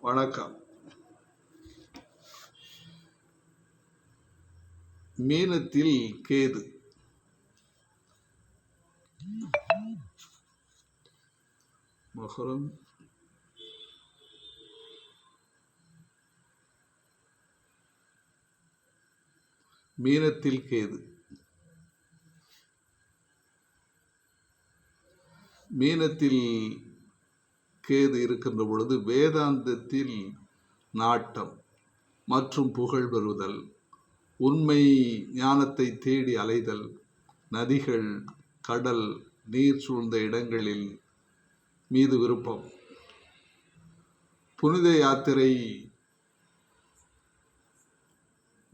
வணக்கம். மீனத்தில் கேது. மகரம் மீனத்தில் கேது. மீனத்தில் கேது இருக்கின்ற பொழுது வேதாந்தத்தில் நாட்டம் மற்றும் புகழ் பெறுதல் உண்மை ஞானத்தை தேடி அலைதல் நதிகள் கடல் நீர் சூழ்ந்த இடங்களில் மீது விருப்பம். புனித யாத்திரை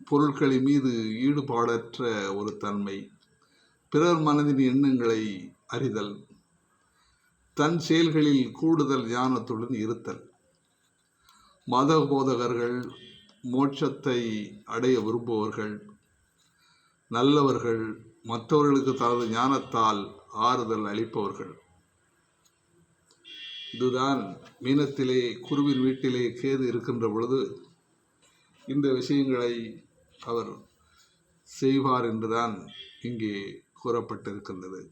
பொருட்களின் மீது ஈடுபாடற்ற ஒரு தன்மை பிறர் மனதின் எண்ணங்களை அறிதல். தன் செயல்களில் கூடுதல் ஞானத்துடன் இருத்தல். மத போதகர்கள் மோட்சத்தை அடைய விரும்புபவர்கள் நல்லவர்கள் மற்றவர்களுக்கு தனது ஞானத்தால் ஆறுதல் அளிப்பவர்கள். இதுதான் மீனத்திலே குருவின் வீட்டிலே கேது இருக்கின்ற பொழுது இந்த விஷயங்களை அவர் செய்வார் என்றுதான் இங்கே கூறப்பட்டிருக்கின்றது.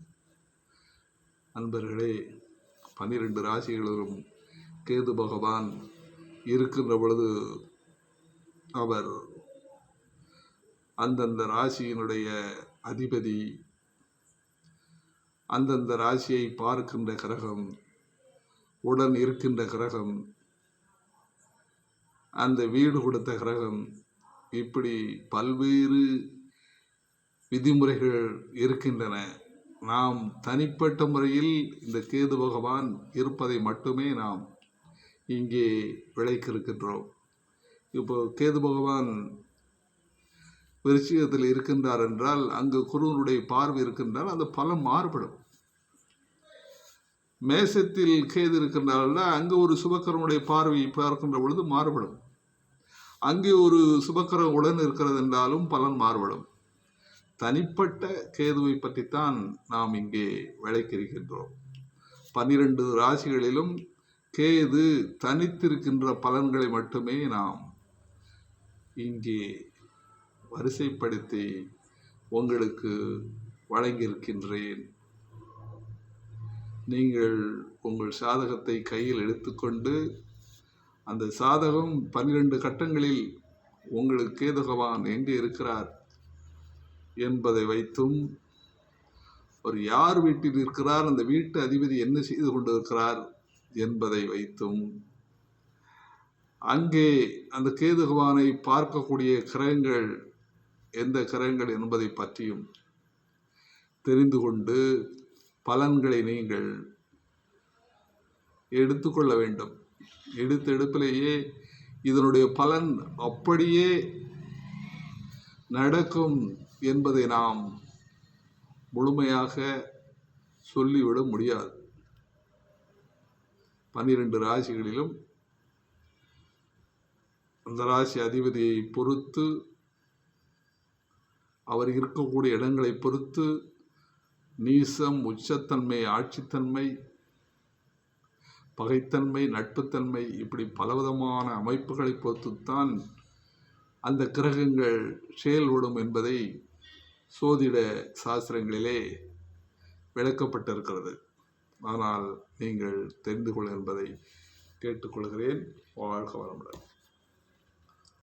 அன்பர்களே பன்னிரெண்டு ராசிகளிலும் கேது பகவான் இருக்கின்ற பொழுது அவர் அந்தந்த ராசியினுடைய அதிபதி அந்தந்த ராசியை பார்க்கின்ற கிரகம் உடன் இருக்கின்ற கிரகம் அந்த வீடு கொடுத்த கிரகம் இப்படி பல்வேறு விதிமுறைகள் இருக்கின்றன. நாம் தனிப்பட்ட முறையில் இந்த கேது பகவான் இருப்பதை மட்டுமே நாம் இங்கே விளைக்கிருக்கின்றோம் இப்போ கேது பகவான் விருச்சிகத்தில் இருக்கின்றார் என்றால் அங்கு குருவனுடைய பார்வை இருக்கின்றால் அந்த பலம் மாறுபடும். மேசத்தில் கேது இருக்கின்றார்கள்னா அங்கே ஒரு சுபக்கரனுடைய பார்வை பார்க்கின்ற பொழுது மாறுபடும். அங்கே ஒரு சுபக்கரம் உடன் இருக்கிறது என்றாலும் பலன் மாறுபடும். தனிப்பட்ட கேதுவை பற்றித்தான் நாம் இங்கே விளக்கிருக்கின்றோம் பன்னிரண்டு ராசிகளிலும் கேது தனித்திருக்கின்ற பலன்களை மட்டுமே நாம் இங்கே வரிசைப்படுத்தி உங்களுக்கு வழங்கியிருக்கின்றேன். நீங்கள் உங்கள் சாதகத்தை கையில் எடுத்துக்கொண்டு அந்த சாதகம் பன்னிரண்டு கட்டங்களில் உங்களுக்கு கேதுகவான் எங்கே இருக்கிறார்? என்பதை வைத்தும் ஒரு யார் வீட்டில் இருக்கிறார் அந்த வீட்டு அதிபதி என்ன செய்து கொண்டிருக்கிறார் என்பதை வைத்தும் அங்கே அந்த கேதுகவானை பார்க்கக்கூடிய கிரகங்கள் எந்த கிரகங்கள் என்பதை பற்றியும் தெரிந்து கொண்டு பலன்களை நீங்கள் எடுத்துக்கொள்ள வேண்டும். எடுத்த எடுப்பிலேயே இதனுடைய பலன் அப்படியே நடக்கும் என்பதை நாம் முழுமையாக சொல்லிவிட முடியாது. பன்னிரண்டு ராசிகளிலும் அந்த ராசி அதிபதியை பொறுத்து அவர் இருக்கக்கூடிய இடங்களை பொறுத்து நீசம் உச்சத்தன்மை ஆட்சித்தன்மை பகைத்தன்மை நட்புத்தன்மை இப்படி பலவிதமான அமைப்புகளை பொறுத்துத்தான் அந்த கிரகங்கள் செயல்படும் என்பதை சோதிட சாஸ்திரங்களிலே விளக்கப்பட்டிருக்கிறது. ஆனால் நீங்கள் தெரிந்து கொள்ள என்பதை கேட்டுக்கொள்கிறேன். வாழ்க வளமுடன்.